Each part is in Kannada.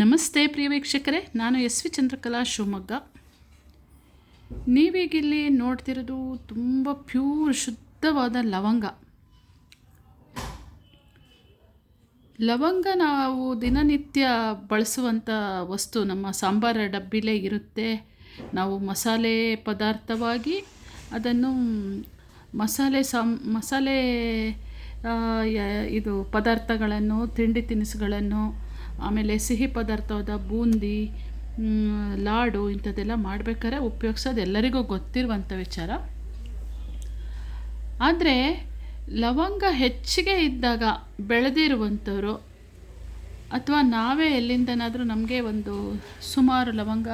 ನಮಸ್ತೆ ಪ್ರಿಯ ವೀಕ್ಷಕರೇ, ನಾನು ಎಸ್ ವಿ ಚಂದ್ರಕಲಾ ಶಿವಮೊಗ್ಗ. ನೀವೀಗಿಲ್ಲಿ ನೋಡ್ತಿರೋದು ತುಂಬ ಪ್ಯೂರ್ ಶುದ್ಧವಾದ ಲವಂಗ. ಲವಂಗ ನಾವು ದಿನನಿತ್ಯ ಬಳಸುವಂಥ ವಸ್ತು ನಮ್ಮ ಸಾಂಬಾರ ಡಬ್ಬಿಲೇ ಇರುತ್ತೆ. ನಾವು ಮಸಾಲೆ ಪದಾರ್ಥವಾಗಿ ಅದನ್ನು ಮಸಾಲೆ ಸಾಂ, ಮಸಾಲೆ ಇದು ಪದಾರ್ಥಗಳನ್ನು, ತಿಂಡಿ ತಿನಿಸುಗಳನ್ನು ಆಮೇಲೆ ಸಿಹಿ ಪದಾರ್ಥವಾದ ಬೂಂದಿ ಲಾಡು ಇಂಥದ್ದೆಲ್ಲ ಮಾಡ್ಬೇಕಾದ್ರೆ ಉಪಯೋಗಿಸೋದು ಎಲ್ಲರಿಗೂ ಗೊತ್ತಿರುವಂಥ ವಿಚಾರ. ಆದರೆ ಲವಂಗ ಹೆಚ್ಚಿಗೆ ಇದ್ದಾಗ ಬೆಳೆದಿರುವಂಥವ್ರು ಅಥವಾ ನಾವೇ ಎಲ್ಲಿಂದನಾದರೂ ನಮಗೆ ಒಂದು ಸುಮಾರು ಲವಂಗ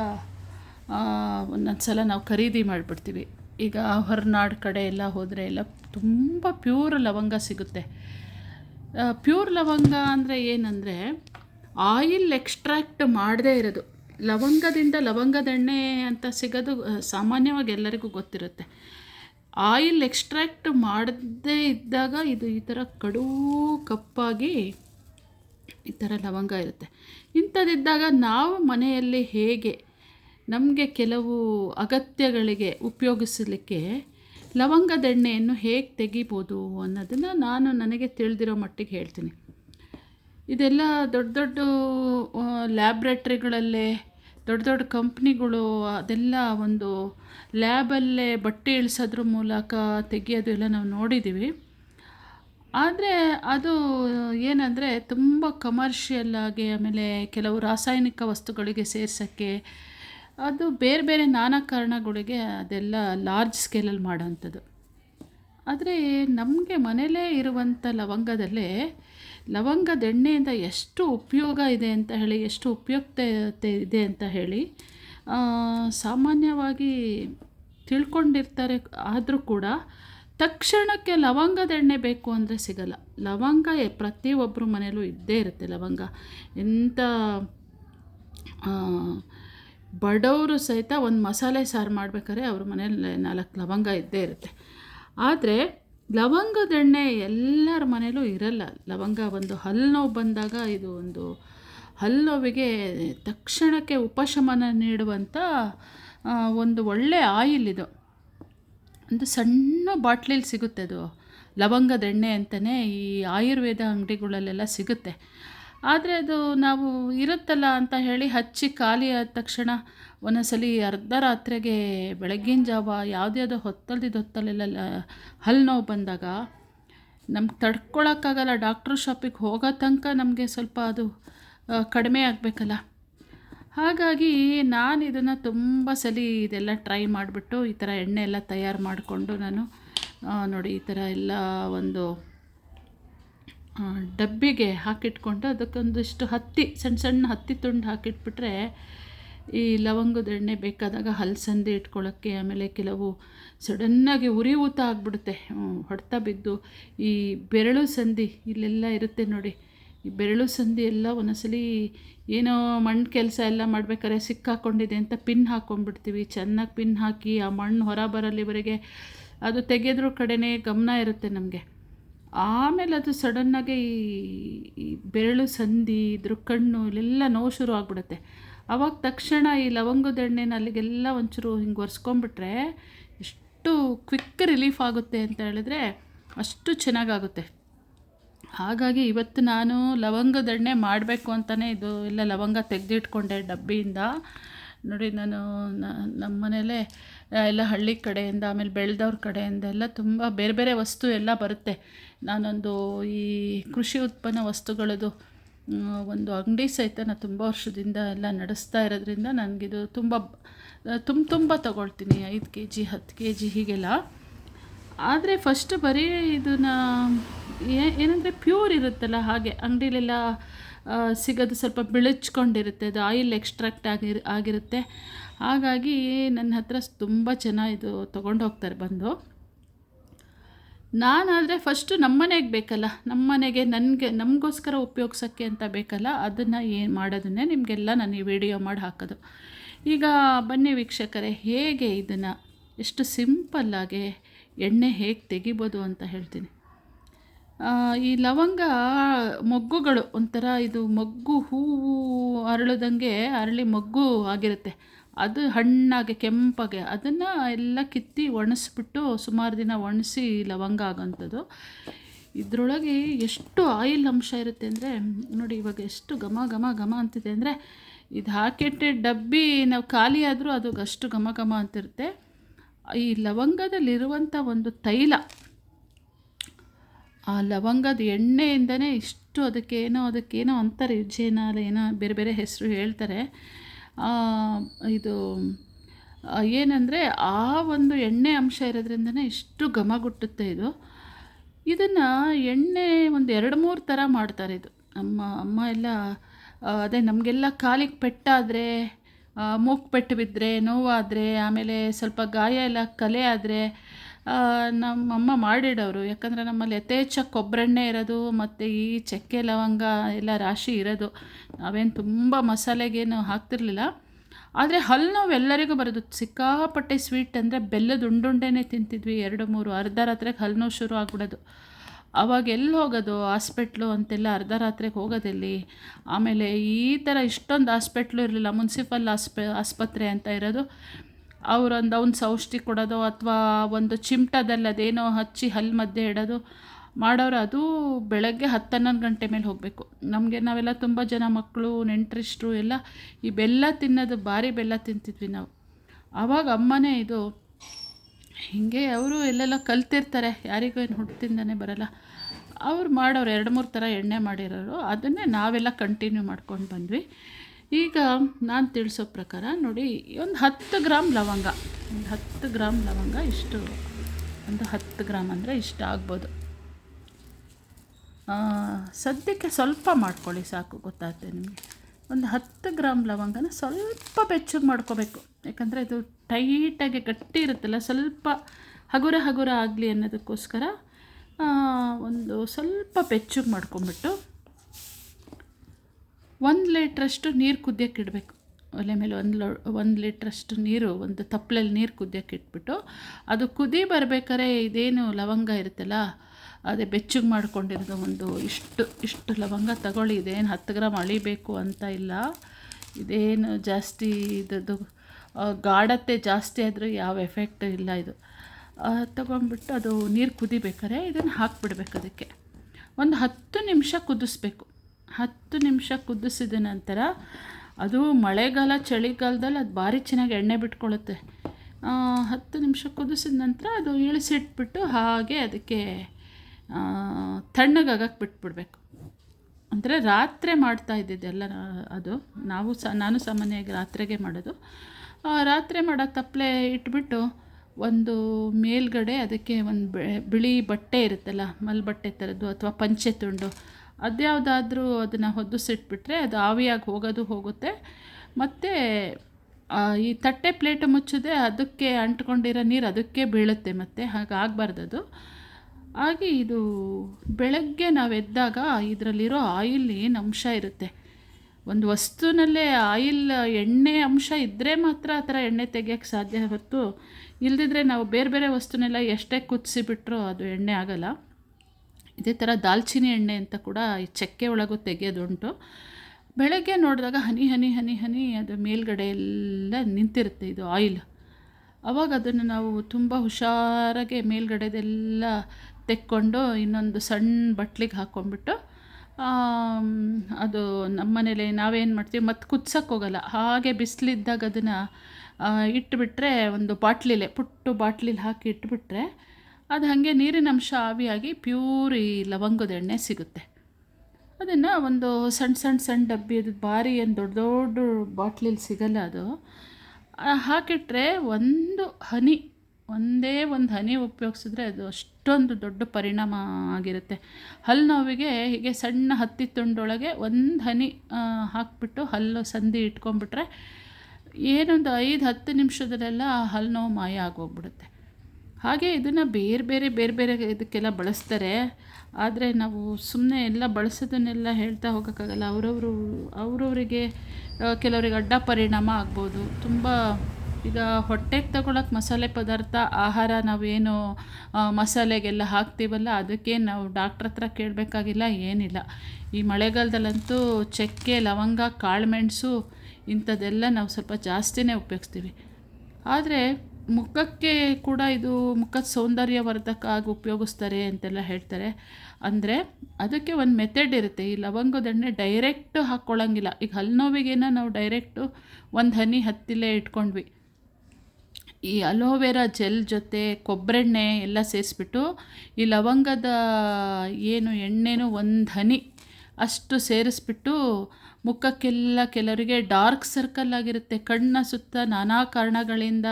ಒಂದೊಂದು ಸಲ ನಾವು ಖರೀದಿ ಮಾಡಿಬಿಡ್ತೀವಿ. ಈಗ ಹೊರನಾಡು ಕಡೆ ಎಲ್ಲ ಹೋದರೆ ಎಲ್ಲ ತುಂಬ ಪ್ಯೂರ್ ಲವಂಗ ಸಿಗುತ್ತೆ. ಪ್ಯೂರ್ ಲವಂಗ ಅಂದರೆ ಏನಂದರೆ ಆಯಿಲ್ ಎಕ್ಸ್ಟ್ರಾಕ್ಟ್ ಮಾಡದೇ ಇರೋದು. ಲವಂಗದಿಂದ ಲವಂಗದೆಣ್ಣೆ ಅಂತ ಸಿಗೋದು ಸಾಮಾನ್ಯವಾಗಿ ಎಲ್ಲರಿಗೂ ಗೊತ್ತಿರುತ್ತೆ. ಆಯಿಲ್ ಎಕ್ಸ್ಟ್ರಾಕ್ಟ್ ಮಾಡದೇ ಇದ್ದಾಗ ಇದು ಈ ಥರ ಕಡೂ ಕಪ್ಪಾಗಿ ಈ ಥರ ಲವಂಗ ಇರುತ್ತೆ. ಇಂಥದ್ದಿದ್ದಾಗ ನಾವು ಮನೆಯಲ್ಲಿ ಹೇಗೆ, ನಮಗೆ ಕೆಲವು ಅಗತ್ಯಗಳಿಗೆ ಉಪಯೋಗಿಸಲಿಕ್ಕೆ ಲವಂಗದೆಣ್ಣೆಯನ್ನು ಹೇಗೆ ತೆಗಿಬೋದು ಅನ್ನೋದನ್ನು ನಾನು ನನಗೆ ತಿಳಿದಿರೋ ಮಟ್ಟಿಗೆ ಹೇಳ್ತೀನಿ. ಇದೆಲ್ಲ ದೊಡ್ಡ ದೊಡ್ಡ ಲ್ಯಾಬ್ರೇಟ್ರಿಗಳಲ್ಲೇ ದೊಡ್ಡ ದೊಡ್ಡ ಕಂಪ್ನಿಗಳು ಅದೆಲ್ಲ ಒಂದು ಲ್ಯಾಬಲ್ಲೇ ಬಟ್ಟೆ ಇಳಿಸೋದ್ರ ಮೂಲಕ ತೆಗೆಯೋದು ಎಲ್ಲ ನಾವು ನೋಡಿದ್ದೀವಿ. ಆದರೆ ಅದು ಏನಂದರೆ ತುಂಬ ಕಮರ್ಷಿಯಲ್ ಆಗಿ ಆಮೇಲೆ ಕೆಲವು ರಾಸಾಯನಿಕ ವಸ್ತುಗಳಿಗೆ ಸೇರ್ಸೋಕ್ಕೆ ಅದು ಬೇರೆ ಬೇರೆ ನಾನಾ ಕಾರಣಗಳಿಗೆ ಅದೆಲ್ಲ ಲಾರ್ಜ್ ಸ್ಕೇಲಲ್ಲಿ ಮಾಡೋವಂಥದ್ದು ಆದರೆ ನಮಗೆ ಮನೇಲೇ ಇರುವಂಥ ಲವಂಗದಲ್ಲೇ ಲವಂಗದ ಎಣ್ಣೆಯಿಂದ ಎಷ್ಟು ಉಪಯೋಗ ಇದೆ ಅಂತ ಹೇಳಿ, ಎಷ್ಟು ಉಪಯುಕ್ತತೆ ಇದೆ ಅಂತ ಹೇಳಿ ಸಾಮಾನ್ಯವಾಗಿ ತಿಳ್ಕೊಂಡಿರ್ತಾರೆ ಆದರೂ ಕೂಡ ತಕ್ಷಣಕ್ಕೆ ಲವಂಗದ ಎಣ್ಣೆ ಬೇಕು ಅಂದರೆ ಸಿಗಲ್ಲ. ಲವಂಗ ಪ್ರತಿಯೊಬ್ಬರ ಮನೆಯಲ್ಲೂ ಇದ್ದೇ ಇರುತ್ತೆ ಲವಂಗ. ಎಂಥ ಬಡವರು ಸಹಿತ ಒಂದು ಮಸಾಲೆ ಸಾರು ಮಾಡ್ಬೇಕಾದ್ರೆ ಅವ್ರ ಮನೇಲಿ ನಾಲ್ಕು ಲವಂಗ ಇದ್ದೇ ಇರುತ್ತೆ. ಆದರೆ ಲವಂಗದೆಣ್ಣೆ ಎಲ್ಲರ ಮನೇಲೂ ಇರಲ್ಲ. ಲವಂಗ ಒಂದು ಹಲ್ಲು ನೋವು ಬಂದಾಗ ಇದು ಒಂದು ಹಲ್ಲು ನೋವಿಗೆ ತಕ್ಷಣಕ್ಕೆ ಉಪಶಮನ ನೀಡುವಂಥ ಒಂದು ಒಳ್ಳೆಯ ಆಯಿಲ್ ಇದು. ಒಂದು ಸಣ್ಣ ಬಾಟ್ಲಿಲಿ ಸಿಗುತ್ತೆ ಅದು. ಲವಂಗದ ಎಣ್ಣೆ ಅಂತಲೇ ಈ ಆಯುರ್ವೇದ ಅಂಗಡಿಗಳಲ್ಲೆಲ್ಲ ಸಿಗುತ್ತೆ. ಆದರೆ ಅದು ನಾವು ಇರುತ್ತಲ್ಲ ಅಂತ ಹೇಳಿ ಹಚ್ಚಿ ಖಾಲಿ ಆದ ತಕ್ಷಣ ಒಂದೊಂದ್ಸಲಿ ಅರ್ಧ ರಾತ್ರಿಗೆ ಬೆಳಗ್ಗಿನ ಜಾವ ಯಾವುದ್ಯಾವುದೋ ಹೊತ್ತಲ್ದಿದ್ದ ಹೊತ್ತಲ್ಲೆಲ್ಲ ಹಲ್ಲು ನೋವು ಬಂದಾಗ ನಮ್ಗೆ ತಡ್ಕೊಳಕ್ಕಾಗಲ್ಲ, ಡಾಕ್ಟ್ರ್ ಶಾಪಿಗೆ ಹೋಗೋ ತನಕ ನಮಗೆ ಸ್ವಲ್ಪ ಅದು ಕಡಿಮೆ ಆಗಬೇಕಲ್ಲ. ಹಾಗಾಗಿ ನಾನು ಇದನ್ನು ತುಂಬ ಸಲ ಇದೆಲ್ಲ ಟ್ರೈ ಮಾಡಿಬಿಟ್ಟು ಈ ಥರ ಎಣ್ಣೆ ಎಲ್ಲ ತಯಾರು ಮಾಡಿಕೊಂಡು ನಾನು ನೋಡಿ ಈ ಥರ ಎಲ್ಲ ಒಂದು ಡಬ್ಬಿಗೆ ಹಾಕಿಟ್ಕೊಂಡು ಅದಕ್ಕೊಂದಿಷ್ಟು ಹತ್ತಿ ಸಣ್ಣ ಸಣ್ಣ ಹತ್ತಿ ತುಂಡು ಹಾಕಿಟ್ಬಿಟ್ರೆ ಈ ಲವಂಗದ ಎಣ್ಣೆ ಬೇಕಾದಾಗ ಹಲಸಂದೆ ಇಟ್ಕೊಳ್ಳೋಕ್ಕೆ ಆಮೇಲೆ ಕೆಲವು ಸಡನ್ನಾಗಿ ಉರಿ ಊತ ಆಗಿಬಿಡುತ್ತೆ ಹೊಡೆತ ಬಿದ್ದು. ಈ ಬೆರಳು ಸಂಧಿ ಇಲ್ಲೆಲ್ಲ ಇರುತ್ತೆ ನೋಡಿ. ಈ ಬೆರಳು ಸಂಧಿ ಎಲ್ಲ ಒಂದೊಂದ್ಸಲಿ ಏನೋ ಮಣ್ಣು ಕೆಲಸ ಎಲ್ಲ ಮಾಡ್ಬೇಕಾದ್ರೆ ಸಿಕ್ಕಾಕೊಂಡಿದೆ ಅಂತ ಪಿನ್ ಹಾಕ್ಕೊಂಡ್ಬಿಡ್ತೀವಿ ಚೆನ್ನಾಗಿ ಪಿನ್ ಹಾಕಿ ಆ ಮಣ್ಣು ಹೊರ ಬರಲ್ಲಿವರೆಗೆ ಅದು ತೆಗೆದ್ರ ಕಡೆನೇ ಗಮನ ಇರುತ್ತೆ ನಮಗೆ. ಆಮೇಲೆ ಅದು ಸಡನ್ನಾಗಿ ಈ ಬೆರಳು ಸಂಧಿ, ಇದ್ರ ಕಣ್ಣು, ಇಲ್ಲೆಲ್ಲ ನೋವು ಶುರು ಆಗಿಬಿಡುತ್ತೆ. ಅವಾಗ ತಕ್ಷಣ ಈ ಲವಂಗದ ಎಣ್ಣೆನ ಅಲ್ಲಿಗೆಲ್ಲ ಒಂಚೂರು ಹಿಂಗೆ ಒರೆಸ್ಕೊಂಬಿಟ್ರೆ ಎಷ್ಟು ಕ್ವಿಕ್ ರಿಲೀಫ್ ಆಗುತ್ತೆ ಅಂತ ಹೇಳಿದ್ರೆ ಅಷ್ಟು ಚೆನ್ನಾಗಾಗುತ್ತೆ. ಹಾಗಾಗಿ ಇವತ್ತು ನಾನು ಲವಂಗದ ಎಣ್ಣೆ ಮಾಡಬೇಕು ಅಂತಲೇ ಇದು ಎಲ್ಲ ಲವಂಗ ತೆಗೆದಿಟ್ಕೊಂಡೆ ಡಬ್ಬಿಯಿಂದ. ನೋಡಿ ನಾನು ನಮ್ಮ ಮನೇಲೇ ಎಲ್ಲ ಹಳ್ಳಿ ಕಡೆಯಿಂದ, ಆಮೇಲೆ ಬೆಳೆದವ್ರ ಕಡೆಯಿಂದ ಎಲ್ಲ ತುಂಬ ಬೇರೆ ಬೇರೆ ವಸ್ತು ಎಲ್ಲ ಬರುತ್ತೆ. ನಾನೊಂದು ಈ ಕೃಷಿ ಉತ್ಪನ್ನ ವಸ್ತುಗಳದು ಒಂದು ಅಂಗಡಿ ಸಹಿತ ನಾನು ತುಂಬ ವರ್ಷದಿಂದ ಎಲ್ಲ ನಡೆಸ್ತಾ ಇರೋದ್ರಿಂದ ನನಗಿದು ತುಂಬ ತುಂಬ ತುಂಬ ತಗೊಳ್ತೀನಿ ಐದು ಕೆ ಜಿ ಹತ್ತು ಕೆ ಜಿ ಹೀಗೆಲ್ಲ. ಆದರೆ ಫಸ್ಟ್ ಬರೀ ಇದನ್ನು ಏನಂದರೆ ಪ್ಯೂರ್ ಇರುತ್ತಲ್ಲ ಹಾಗೆ, ಅಂಗಡಿಲೆಲ್ಲ ಸಿಗೋದು ಸ್ವಲ್ಪ ಬಿಳಿಚ್ಕೊಂಡಿರುತ್ತೆ, ಅದು ಆಯಿಲ್ ಎಕ್ಸ್ಟ್ರಾಕ್ಟ್ ಆಗಿರ್ ಆಗಿರುತ್ತೆ. ಹಾಗಾಗಿ ನನ್ನ ಹತ್ರ ತುಂಬ ಚೆನ್ನಾಗಿ ಇದು ತೊಗೊಂಡು ಹೋಗ್ತಾರೆ ಬಂದು. ನಾನಾದರೆ ಫಸ್ಟು ನಮ್ಮನೆಗೆ ಬೇಕಲ್ಲ ನಮ್ಮನೆಗೆ ನನಗೆ, ನಮಗೋಸ್ಕರ ಉಪಯೋಗ್ಸೋಕ್ಕೆ ಅಂತ ಬೇಕಲ್ಲ, ಅದನ್ನು ಏನು ಮಾಡೋದನ್ನೇ ನಿಮಗೆಲ್ಲ ನಾನು ಈ ವಿಡಿಯೋ ಮಾಡಿ ಹಾಕೋದು. ಈಗ ಬನ್ನಿ ವೀಕ್ಷಕರೇ, ಹೇಗೆ ಇದನ್ನು ಎಷ್ಟು ಸಿಂಪಲ್ಲಾಗಿ ಎಣ್ಣೆ ಹೇಗೆ ತೆಗಿಬೋದು ಅಂತ ಹೇಳ್ತೀನಿ. ಈ ಲವಂಗ ಮೊಗ್ಗುಗಳು ಒಂಥರ ಇದು ಮೊಗ್ಗು ಹೂವು ಅರಳದಂಗೆ ಅರಳಿ ಮೊಗ್ಗು ಆಗಿರುತ್ತೆ. ಅದು ಹಣ್ಣಾಗೆ, ಕೆಂಪಾಗೆ ಅದನ್ನು ಎಲ್ಲ ಕಿತ್ತಿ ಒಣಗಿಸ್ಬಿಟ್ಟು ಸುಮಾರು ದಿನ ಒಣಸಿ ಲವಂಗ ಆಗೋಂಥದ್ದು. ಇದರೊಳಗೆ ಎಷ್ಟು ಆಯಿಲ್ ಅಂಶ ಇರುತ್ತೆ ಅಂದರೆ, ನೋಡಿ ಇವಾಗ ಎಷ್ಟು ಘಮ ಘಮ ಘಮ ಅಂತಿದೆ ಅಂದರೆ, ಇದು ಹಾಕಿಟ್ಟೆ ಡಬ್ಬಿ ನಾವು ಖಾಲಿ ಆದರೂ ಅದು ಅಷ್ಟು ಘಮ ಘಮ ಅಂತಿರುತ್ತೆ. ಈ ಲವಂಗದಲ್ಲಿರುವಂಥ ಒಂದು ತೈಲ ಆ ಲವಂಗದ ಎಣ್ಣೆಯಿಂದನೇ ಇಷ್ಟು ಅದಕ್ಕೇನೋ ಅದಕ್ಕೇನೋ ಅಂತಾರೆ ಯುಜೇನಾಲ ಏನೋ ಬೇರೆ ಬೇರೆ ಹೆಸರು ಹೇಳ್ತಾರೆ. ಇದು ಏನಂದರೆ ಆ ಒಂದು ಎಣ್ಣೆ ಅಂಶ ಇರೋದ್ರಿಂದನೇ ಇಷ್ಟು ಘಮಗುಟ್ಟುತ್ತೆ ಇದು. ಇದನ್ನು ಎಣ್ಣೆ ಒಂದು ಎರಡು ಮೂರು ಥರ ಮಾಡ್ತಾರೆ ಇದು. ನಮ್ಮ ಅಮ್ಮ ಎಲ್ಲ ಅದೇ ನಮಗೆಲ್ಲ ಕಾಲಿಗೆ ಪೆಟ್ಟಾದರೆ ಮೂಗು ಪೆಟ್ಟು ಬಿದ್ದರೆ ನೋವಾದರೆ, ಆಮೇಲೆ ಸ್ವಲ್ಪ ಗಾಯ ಎಲ್ಲ ಕಲೆ ಆದರೆ ನಮ್ಮಮ್ಮ ಮಾಡಿಡೋರು. ಯಾಕಂದರೆ ನಮ್ಮಲ್ಲಿ ಯಥೇಚ್ಛ ಕೊಬ್ಬರೆಣ್ಣೆ ಇರೋದು, ಮತ್ತು ಈ ಚಕ್ಕೆ ಲವಂಗ ಎಲ್ಲ ರಾಶಿ ಇರೋದು. ನಾವೇನು ತುಂಬ ಮಸಾಲೆಗೇನು ಹಾಕ್ತಿರ್ಲಿಲ್ಲ. ಆದರೆ ಹಲ್ಲು ನೋವು ಎಲ್ಲರಿಗೂ ಬರೋದು. ಸಿಕ್ಕಾಪಟ್ಟೆ ಸ್ವೀಟ್ ಅಂದರೆ ಬೆಲ್ಲದ ಉಂಡುಂಡೆನೇ ತಿಂತಿದ್ವಿ. ಎರಡು, ಮೂರು ಅರ್ಧ ರಾತ್ರಿಗೆ ಹಲ್ಲು ನೋವು ಶುರು ಆಗ್ಬಿಡೋದು. ಅವಾಗ ಎಲ್ಲಿ ಹೋಗೋದು? ಹಾಸ್ಪಿಟ್ಲು ಅಂತೆಲ್ಲ ಅರ್ಧ ರಾತ್ರಿಗೆ ಹೋಗೋದೆಲ್ಲಿ? ಆಮೇಲೆ ಈ ಥರ ಇಷ್ಟೊಂದು ಹಾಸ್ಪಿಟ್ಲು ಇರಲಿಲ್ಲ. ಮುನ್ಸಿಪಲ್ ಆಸ್ಪ ಆಸ್ಪತ್ರೆ ಅಂತ ಇರೋದು. ಅವರೊಂದು ಅವ್ನ ಔಷಧಿ ಕೊಡೋದು ಅಥವಾ ಒಂದು ಚಿಮ್ಟದಲ್ಲಿ ಅದೇನೋ ಹಚ್ಚಿ ಹಲ್ಲು ಮಧ್ಯೆ ಇಡೋದು ಮಾಡೋರು ಅದು ಬೆಳಗ್ಗೆ ಹತ್ತು ಹನ್ನೊಂದು ಗಂಟೆ ಮೇಲೆ ಹೋಗಬೇಕು. ನಮಗೆ ನಾವೆಲ್ಲ ತುಂಬ ಜನ ಮಕ್ಕಳು ನೆಂಟರಿಷ್ಟರು ಎಲ್ಲ ಈ ಬೆಲ್ಲ ತಿನ್ನೋದು ಭಾರಿ ಬೆಲ್ಲ ತಿಂತಿದ್ವಿ ನಾವು. ಆವಾಗ ಅಮ್ಮನೇ ಇದು, ಹೀಗೆ ಅವರು ಎಲ್ಲೆಲ್ಲ ಕಲ್ತಿರ್ತಾರೆ, ಯಾರಿಗೂ ಏನು ಹುಟ್ಟಿಂದನೇ ಬರಲ್ಲ. ಅವ್ರು ಮಾಡೋರು ಎರಡು ಮೂರು ಥರ ಎಣ್ಣೆ ಮಾಡಿರೋರು. ಅದನ್ನೇ ನಾವೆಲ್ಲ ಕಂಟಿನ್ಯೂ ಮಾಡ್ಕೊಂಡು ಬಂದ್ವಿ. ಈಗ ನಾನು ತಿಳಿಸೋ ಪ್ರಕಾರ ನೋಡಿ ಒಂದು ಹತ್ತು ಗ್ರಾಮ್ ಲವಂಗ, ಒಂದು ಹತ್ತು ಗ್ರಾಮ್ ಲವಂಗ ಇಷ್ಟು, ಒಂದು ಹತ್ತು ಗ್ರಾಮ್ ಅಂದರೆ ಇಷ್ಟು ಆಗ್ಬೋದು. ಸದ್ಯಕ್ಕೆ ಸ್ವಲ್ಪ ಮಾಡ್ಕೊಳ್ಳಿ ಸಾಕು, ಗೊತ್ತಾಗ್ತದೆ ನಿಮಗೆ. ಒಂದು ಹತ್ತು ಗ್ರಾಮ್ ಲವಂಗನ ಸ್ವಲ್ಪ ಬೆಚ್ಚಗೆ ಮಾಡ್ಕೋಬೇಕು. ಯಾಕಂದರೆ ಇದು ಟೈಟಾಗಿ ಗಟ್ಟಿ ಇರುತ್ತಲ್ಲ, ಸ್ವಲ್ಪ ಹಗುರ ಹಗುರ ಆಗಲಿ ಅನ್ನೋದಕ್ಕೋಸ್ಕರ ಒಂದು ಸ್ವಲ್ಪ ಬೆಚ್ಚಗೆ ಮಾಡ್ಕೊಂಬಿಟ್ಟು ಒಂದು ಲೀಟ್ರಷ್ಟು ನೀರು ಕುದಿಯೋಕೆ ಇಡಬೇಕು. ಒಲೆ ಮೇಲೆ ಒಂದು ಲೋ ಒಂದು ಲೀಟ್ರಷ್ಟು ನೀರು ಒಂದು ತಪ್ಪಲಲ್ಲಿ ನೀರು ಕುದಿಯೋಕೆ ಇಟ್ಬಿಟ್ಟು ಅದು ಕುದಿ ಬರಬೇಕಾದ್ರೆ ಇದೇನು ಲವಂಗ ಇರುತ್ತಲ್ಲ ಅದೇ ಬೆಚ್ಚಗೆ ಮಾಡ್ಕೊಂಡಿರೋದು ಒಂದು ಇಷ್ಟು ಇಷ್ಟು ಲವಂಗ ತಗೊಳ್ಳಿ ಇದೇನು ಹತ್ತು ಗ್ರಾಮ್ ಅಳಿಬೇಕು ಅಂತ ಇಲ್ಲ. ಇದೇನು ಜಾಸ್ತಿ ಇದ್ದದ್ದು ಆ, ಗಾಢತೆ ಜಾಸ್ತಿ ಆದರೂ ಯಾವ ಎಫೆಕ್ಟ್ ಇಲ್ಲ ಇದು. ತಗೊಂಡ್ಬಿಟ್ಟು ಅದು ನೀರು ಕುದಿಬೇಕಾದ್ರೆ ಇದನ್ನು ಹಾಕ್ಬಿಡ್ಬೇಕು ಅದಕ್ಕೆ. ಒಂದು ಹತ್ತು ನಿಮಿಷ ಕುದಿಸ್ಬೇಕು. ಹತ್ತು ನಿಮಿಷ ಕುದಿಸಿದ ನಂತರ ಅದು ಮಳೆಗಾಲ, ಚಳಿಗಾಲದಲ್ಲಿ ಅದು ಭಾರಿ ಚೆನ್ನಾಗಿ ಎಣ್ಣೆ ಬಿಟ್ಕೊಳ್ಳುತ್ತೆ. ಹತ್ತು ನಿಮಿಷ ಕುದಿಸಿದ ನಂತರ ಅದು ಇಳಿಸಿಟ್ಬಿಟ್ಟು ಹಾಗೆ ಅದಕ್ಕೆ ತಣ್ಣಗಾಗಕ್ಕೆ ಬಿಟ್ಬಿಡ್ಬೇಕು. ಅಂದರೆ ರಾತ್ರಿ ಮಾಡ್ತಾ ಇದ್ದಿದ್ದೆಲ್ಲ ಅದು. ನಾವು ಸ, ನಾನು ಸಾಮಾನ್ಯವಾಗಿ ರಾತ್ರಿಗೆ ಮಾಡೋದು. ರಾತ್ರಿ ಮಾಡೋ ತಪ್ಪಲೆ ಇಟ್ಬಿಟ್ಟು ಒಂದು ಮೇಲ್ಗಡೆ ಅದಕ್ಕೆ ಒಂದು ಬಿಳಿ ಬಟ್ಟೆ ಇರುತ್ತಲ್ಲ, ಮಲ್ಬಟ್ಟೆ ಥರದ್ದು ಅಥವಾ ಪಂಚೆ ತುಂಡು ಅದ್ಯಾವುದಾದ್ರೂ ಅದನ್ನು ಹೊದಿಸಿಟ್ಬಿಟ್ರೆ ಅದು ಆವಿಯಾಗಿ ಹೋಗೋದು ಹೋಗುತ್ತೆ. ಮತ್ತು ಈ ತಟ್ಟೆ ಪ್ಲೇಟ್ ಮುಚ್ಚದೆ ಅದಕ್ಕೆ ಅಂಟ್ಕೊಂಡಿರೋ ನೀರು ಅದಕ್ಕೆ ಬೀಳುತ್ತೆ ಮತ್ತು ಹಾಗಾಗಬಾರ್ದು ಅದು ಹಾಗೆ ಇದು ಬೆಳಗ್ಗೆ ನಾವು ಎದ್ದಾಗ ಇದರಲ್ಲಿರೋ ಆಯಿಲ್ ಏನು ಅಂಶ ಇರುತ್ತೆ? ಒಂದು ವಸ್ತುನಲ್ಲೇ ಆಯಿಲ್ ಎಣ್ಣೆ ಅಂಶ ಇದ್ದರೆ ಮಾತ್ರ ಆ ಥರ ಎಣ್ಣೆ ತೆಗಿಯೋಕ್ಕೆ ಸಾಧ್ಯ ಹೊರತು ಇಲ್ಲದಿದ್ದರೆ ನಾವು ಬೇರೆ ಬೇರೆ ವಸ್ತುನೆಲ್ಲ ಎಷ್ಟೇ ಕುದಿಸಿಬಿಟ್ರೂ ಅದು ಎಣ್ಣೆ ಆಗಲ್ಲ. ಇದೇ ಥರ ದಾಲ್ಚಿನ್ನಿ ಎಣ್ಣೆ ಅಂತ ಕೂಡ ಈ ಚಕ್ಕೆ ಒಳಗೂ ತೆಗೆಯೋದುಂಟು. ಬೆಳಗ್ಗೆ ನೋಡಿದಾಗ ಹನಿ ಹನಿ ಹನಿ ಹನಿ ಅದು ಮೇಲ್ಗಡೆ ಎಲ್ಲ ನಿಂತಿರುತ್ತೆ ಇದು ಆಯಿಲ್ ಅವಾಗ ಅದನ್ನು ನಾವು ತುಂಬ ಹುಷಾರಾಗಿ ಮೇಲ್ಗಡೆದೆಲ್ಲ ತೆಕ್ಕೊಂಡು ಇನ್ನೊಂದು ಸಣ್ಣ ಬಟ್ಲಿಗೆ ಹಾಕ್ಕೊಂಡ್ಬಿಟ್ಟು ಅದು ನಮ್ಮ ಮನೇಲಿ ನಾವೇನು ಮಾಡ್ತೀವಿ ಮತ್ತೆ ಕುದ್ಸಕ್ಕೆ ಹೋಗಲ್ಲ. ಹಾಗೆ ಬಿಸಿಲಿದ್ದಾಗ ಅದನ್ನು ಇಟ್ಟುಬಿಟ್ರೆ ಒಂದು ಬಾಟ್ಲಿಲೆ, ಪುಟ್ಟು ಬಾಟ್ಲಿಲಿ ಹಾಕಿ ಇಟ್ಬಿಟ್ರೆ ಅದು ಹಾಗೆ ನೀರಿನ ಅಂಶ ಆವಿಯಾಗಿ ಪ್ಯೂರ್ ಈ ಲವಂಗದ ಎಣ್ಣೆ ಸಿಗುತ್ತೆ. ಅದನ್ನು ಒಂದು ಸಣ್ಣ ಸಣ್ಣ ಸಣ್ಣ ಡಬ್ಬಿ ಅದು ಭಾರಿ ಏನು ದೊಡ್ಡ ದೊಡ್ಡ ಬಾಟ್ಲಿಲಿ ಸಿಗಲ್ಲ ಅದು. ಹಾಕಿಟ್ರೆ ಒಂದು ಹನಿ, ಒಂದೇ ಒಂದು ಹನಿ ಉಪಯೋಗಿಸಿದ್ರೆ ಅದು ಅಷ್ಟೊಂದು ದೊಡ್ಡ ಪರಿಣಾಮ ಆಗಿರುತ್ತೆ. ಹಲ್ಲು ನೋವಿಗೆ ಹೀಗೆ ಸಣ್ಣ ಹತ್ತಿ ತುಂಡೊಳಗೆ ಒಂದು ಹನಿ ಹಾಕ್ಬಿಟ್ಟು ಹಲ್ಲು ಸಂಧಿ ಇಟ್ಕೊಂಡ್ಬಿಟ್ರೆ ಏನೊಂದು ಐದು ಹತ್ತು ನಿಮಿಷದಲ್ಲೆಲ್ಲ ಹಲ್ಲು ನೋವು ಮಾಯ ಆಗೋಗ್ಬಿಡುತ್ತೆ. ಹಾಗೆ ಇದನ್ನು ಬೇರೆ ಬೇರೆ ಬೇರೆ ಬೇರೆ ಇದಕ್ಕೆಲ್ಲ ಬಳಸ್ತಾರೆ. ಆದರೆ ನಾವು ಸುಮ್ಮನೆ ಎಲ್ಲ ಬಳಸೋದನ್ನೆಲ್ಲ ಹೇಳ್ತಾ ಹೋಗೋಕ್ಕಾಗಲ್ಲ. ಅವರವರು, ಅವರವರಿಗೆ ಕೆಲವರಿಗೆ ಅಡ್ಡ ಪರಿಣಾಮ ಆಗ್ಬೋದು. ತುಂಬ ಈಗ ಹೊಟ್ಟೆಗೆ ತಗೊಳಕ್ಕೆ ಮಸಾಲೆ ಪದಾರ್ಥ, ಆಹಾರ ನಾವೇನು ಮಸಾಲೆಗೆಲ್ಲ ಹಾಕ್ತೀವಲ್ಲ, ಅದಕ್ಕೆ ನಾವು ಡಾಕ್ಟ್ರ್ ಹತ್ರ ಕೇಳಬೇಕಾಗಿಲ್ಲ, ಏನಿಲ್ಲ. ಈ ಮಳೆಗಾಲದಲ್ಲಂತೂ ಚಕ್ಕೆ, ಲವಂಗ ಕಾಳುಮೆಣಸು ಇಂಥದ್ದೆಲ್ಲ ನಾವು ಸ್ವಲ್ಪ ಜಾಸ್ತಿನೇ ಉಪಯೋಗಿಸ್ತೀವಿ. ಆದರೆ ಮುಖಕ್ಕೆ ಕೂಡ ಇದು ಮುಖದ ಸೌಂದರ್ಯವರ್ಧಕ ಆಗಿ ಉಪಯೋಗಿಸ್ತಾರೆ ಅಂತೆಲ್ಲ ಹೇಳ್ತಾರೆ. ಅಂದರೆ ಅದಕ್ಕೆ ಒಂದು ಮೆಥಡ್ ಇರುತ್ತೆ. ಈ ಲವಂಗದ ಎಣ್ಣೆ ಡೈರೆಕ್ಟ್ ಹಾಕ್ಕೊಳ್ಳೋಂಗಿಲ್ಲ ಈಗ ಹಲ್ಲು ನಾವು ಡೈರೆಕ್ಟು ಒಂದು ಹನಿ ಹತ್ತಿಲೇ ಇಟ್ಕೊಂಡ್ವಿ. ಈ ಅಲೋವೆರಾ ಜೆಲ್ ಜೊತೆ ಕೊಬ್ಬರೆಣ್ಣೆ ಎಲ್ಲ ಸೇರಿಸ್ಬಿಟ್ಟು ಈ ಲವಂಗದ ಏನು ಎಣ್ಣೆನೂ ಒಂದು ಹನಿ ಅಷ್ಟು ಸೇರಿಸ್ಬಿಟ್ಟು ಮುಖಕ್ಕೆಲ್ಲ ಕೆಲವರಿಗೆ ಡಾರ್ಕ್ ಸರ್ಕಲ್ ಆಗಿರುತ್ತೆ. ಕಣ್ಣ ಸುತ್ತ ನಾನಾ ಕಾರಣಗಳಿಂದ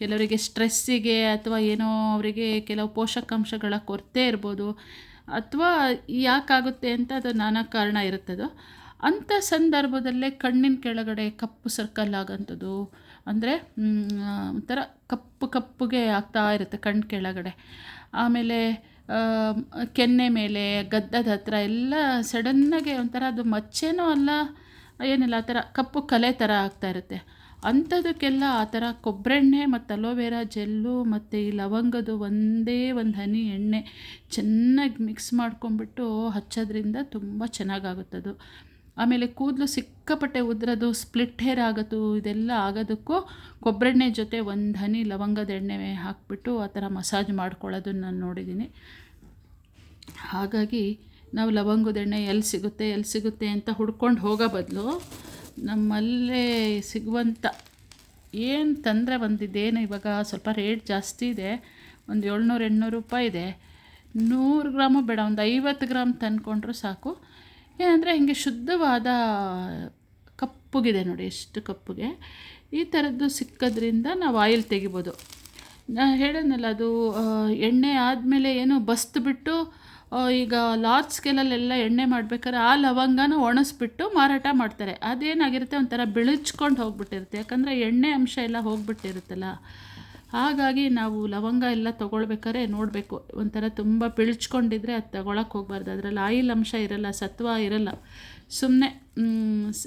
ಕೆಲವರಿಗೆ ಸ್ಟ್ರೆಸ್ಸಿಗೆ ಅಥವಾ ಏನೋ ಅವರಿಗೆ ಕೆಲವು ಪೋಷಕಾಂಶಗಳ ಕೊರತೆ ಇರ್ಬೋದು ಅಥವಾ ಯಾಕಾಗುತ್ತೆ ಅಂತ ಅದು ನಾನಾ ಕಾರಣ ಇರುತ್ತದೆ. ಅಂಥ ಸಂದರ್ಭದಲ್ಲೇ ಕಣ್ಣಿನ ಕೆಳಗಡೆ ಕಪ್ಪು ಸರ್ಕಲ್ ಆಗೋಂಥದ್ದು, ಅಂದರೆ ಒಂಥರ ಕಪ್ಪು ಕಪ್ಪುಗೆ ಆಗ್ತಾ ಇರುತ್ತೆ ಕಣ್ಣು ಕೆಳಗಡೆ. ಆಮೇಲೆ ಕೆನ್ನೆ ಮೇಲೆ, ಗದ್ದದ ಹತ್ರ ಎಲ್ಲ ಸಡನ್ನಾಗೆ ಒಂಥರ ಅದು ಮಚ್ಚೇನೂ ಅಲ್ಲ, ಏನಿಲ್ಲ, ಆ ಥರ ಕಪ್ಪು ಕಲೆ ಥರ ಆಗ್ತಾ ಇರುತ್ತೆ. ಅಂಥದಕ್ಕೆಲ್ಲ ಆ ಥರ ಕೊಬ್ಬರೆಣ್ಣೆ ಮತ್ತು ಅಲೋವೆರಾ ಜೆಲ್ಲು ಮತ್ತು ಈ ಲವಂಗದ ಒಂದೇ ಒಂದು ಹನಿ ಎಣ್ಣೆ ಚೆನ್ನಾಗಿ ಮಿಕ್ಸ್ ಮಾಡ್ಕೊಂಬಿಟ್ಟು ಹಚ್ಚೋದ್ರಿಂದ ತುಂಬ ಚೆನ್ನಾಗಾಗುತ್ತದು. ಆಮೇಲೆ ಕೂದಲು ಸಿಕ್ಕಾಪಟ್ಟೆ ಉದ್ರೋದು, ಸ್ಪ್ಲಿಟ್ ಹೇರ್ ಆಗೋದು, ಇದೆಲ್ಲ ಆಗೋದಕ್ಕೂ ಕೊಬ್ಬರೆಣ್ಣೆ ಜೊತೆ ಒಂದು ಹನಿ ಲವಂಗದ ಎಣ್ಣೆ ಹಾಕ್ಬಿಟ್ಟು ಆ ಥರ ಮಸಾಜ್ ಮಾಡ್ಕೊಳ್ಳೋದನ್ನು ನಾನು ನೋಡಿದ್ದೀನಿ. ಹಾಗಾಗಿ ನಾವು ಲವಂಗದ ಎಣ್ಣೆ ಎಲ್ಲಿ ಸಿಗುತ್ತೆ ಎಲ್ಲಿ ಸಿಗುತ್ತೆ ಅಂತ ಹುಡ್ಕೊಂಡು ಹೋಗೋ ಬದಲು ನಮ್ಮಲ್ಲೇ ಸಿಗುವಂಥ ಏನು ತಂದರೆ ಬಂದಿದ್ದೇನು ಇವಾಗ ಸ್ವಲ್ಪ ರೇಟ್ ಜಾಸ್ತಿ ಇದೆ. ಒಂದು ಏಳ್ನೂರು, ಎಂಟ್ನೂರು ರೂಪಾಯಿ ಇದೆ. ನೂರು ಗ್ರಾಮು ಬೇಡ, ಒಂದು ಐವತ್ತು ಗ್ರಾಮ್ ತಂದ್ಕೊಂಡ್ರೂ ಸಾಕು. ಏನಂದರೆ ಹಿಂಗೆ ಶುದ್ಧವಾದ ಕಪ್ಪುಗಿದೆ ನೋಡಿ, ಎಷ್ಟು ಕಪ್ಪುಗೆ. ಈ ಥರದ್ದು ಸಿಕ್ಕೋದ್ರಿಂದ ನಾವು ಆಯಿಲ್ ತೆಗಿಬೋದು. ನಾ ಹೇಳೋನಲ್ಲ ಅದು ಎಣ್ಣೆ ಆದಮೇಲೆ ಏನು ಬಸ್ದುಬಿಟ್ಟು ಈಗ ಲಾರ್ಜ್ ಸ್ಕೇಲಲ್ಲೆಲ್ಲ ಎಣ್ಣೆ ಮಾಡ್ಬೇಕಾದ್ರೆ ಆ ಲವಂಗನ ಒಣಸ್ಬಿಟ್ಟು ಮಾರಾಟ ಮಾಡ್ತಾರೆ. ಅದೇನಾಗಿರುತ್ತೆ ಒಂಥರ ಬಿಳಿಚ್ಕೊಂಡು ಹೋಗ್ಬಿಟ್ಟಿರುತ್ತೆ. ಯಾಕಂದರೆ ಎಣ್ಣೆ ಅಂಶ ಎಲ್ಲ ಹೋಗ್ಬಿಟ್ಟಿರುತ್ತಲ್ಲ. ಹಾಗಾಗಿ ನಾವು ಲವಂಗ ಎಲ್ಲ ತೊಗೊಳ್ಬೇಕಾದ್ರೆ ನೋಡಬೇಕು. ಒಂಥರ ತುಂಬ ಬಿಳಿಚ್ಕೊಂಡಿದ್ರೆ ಅದು ತಗೊಳಕ್ಕೆ ಹೋಗ್ಬಾರ್ದು. ಅದರಲ್ಲಿ ಆಯಿಲ್ ಅಂಶ ಇರಲ್ಲ, ಸತ್ವ ಇರಲ್ಲ. ಸುಮ್ಮನೆ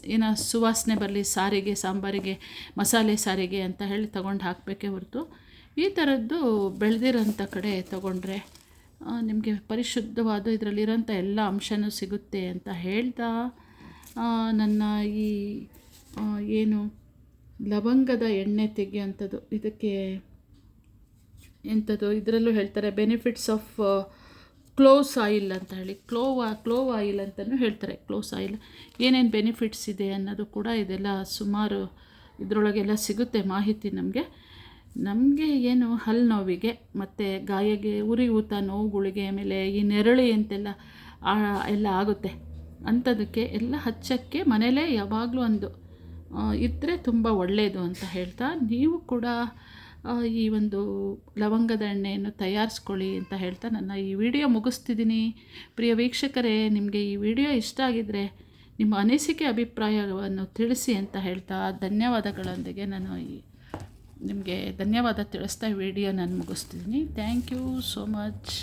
ಏನೋ ಸುವಾಸನೆ ಬರಲಿ, ಸಾರಿಗೆ, ಸಾಂಬಾರಿಗೆ, ಮಸಾಲೆ ಸಾರಿಗೆ ಅಂತ ಹೇಳಿ ತೊಗೊಂಡು ಹಾಕಬೇಕೇ ಹೊರತು. ಈ ಥರದ್ದು ಬೆಳೆದಿರೋಂಥ ಕಡೆ ತಗೊಂಡ್ರೆ ನಿಮಗೆ ಪರಿಶುದ್ಧವಾದ ಇದರಲ್ಲಿರೋಂಥ ಎಲ್ಲ ಅಂಶನೂ ಸಿಗುತ್ತೆ ಅಂತ ಹೇಳ್ತಾ ನನ್ನ ಈ ಏನು ಲವಂಗದ ಎಣ್ಣೆ ತೆಗೆಯೋಂಥದ್ದು ಇದಕ್ಕೆ ಎಂಥದ್ದು, ಇದರಲ್ಲೂ ಹೇಳ್ತಾರೆ ಬೆನಿಫಿಟ್ಸ್ ಆಫ್ ಕ್ಲೋಸ್ ಆಯಿಲ್ ಅಂತ ಹೇಳಿ ಕ್ಲೋವ್ ಕ್ಲೋವ್ ಆಯಿಲ್ ಅಂತಲೂ ಹೇಳ್ತಾರೆ ಕ್ಲೋಸ್ ಆಯಿಲ್ ಏನೇನು ಬೆನಿಫಿಟ್ಸ್ ಇದೆ ಅನ್ನೋದು ಕೂಡ ಇದೆಲ್ಲ ಸುಮಾರು ಇದರೊಳಗೆಲ್ಲ ಸಿಗುತ್ತೆ ಮಾಹಿತಿ ನಮಗೆ. ನಮಗೆ ಏನು ಹಲ್ಲು ನೋವಿಗೆ, ಮತ್ತು ಗಾಯಗೆ, ಉರಿ ಊತ ನೋವುಗಳಿಗೆ ಆಮೇಲೆ ಈ ನೆರಳಿ ಅಂತೆಲ್ಲ ಎಲ್ಲ ಆಗುತ್ತೆ. ಅಂಥದಕ್ಕೆ ಎಲ್ಲ ಹಚ್ಚಕ್ಕೆ ಮನೇಲೇ ಯಾವಾಗಲೂ ಒಂದು ಇದ್ದರೆ ತುಂಬ ಒಳ್ಳೆಯದು ಅಂತ ಹೇಳ್ತಾ, ನೀವು ಕೂಡ ಈ ಒಂದು ಲವಂಗದ ಎಣ್ಣೆಯನ್ನು ತಯಾರಿಸ್ಕೊಳ್ಳಿ ಅಂತ ಹೇಳ್ತಾ ನನ್ನ ಈ ವಿಡಿಯೋ ಮುಗಿಸ್ತಿದ್ದೀನಿ. ಪ್ರಿಯ ವೀಕ್ಷಕರೇ, ನಿಮಗೆ ಈ ವಿಡಿಯೋ ಇಷ್ಟ ಆಗಿದ್ದರೆ ನಿಮ್ಮ ಅನಿಸಿಕೆ, ಅಭಿಪ್ರಾಯವನ್ನು ತಿಳಿಸಿ ಅಂತ ಹೇಳ್ತಾ, ಧನ್ಯವಾದಗಳೊಂದಿಗೆ ನಾನು ಈ ನಿಮಗೆ ಧನ್ಯವಾದ ತಿಳಿಸ್ತಾ ವಿಡಿಯೋ ನಾನು ಮುಗಿಸ್ತಿದ್ದೀನಿ ಥ್ಯಾಂಕ್ ಯು ಸೋ ಮಚ್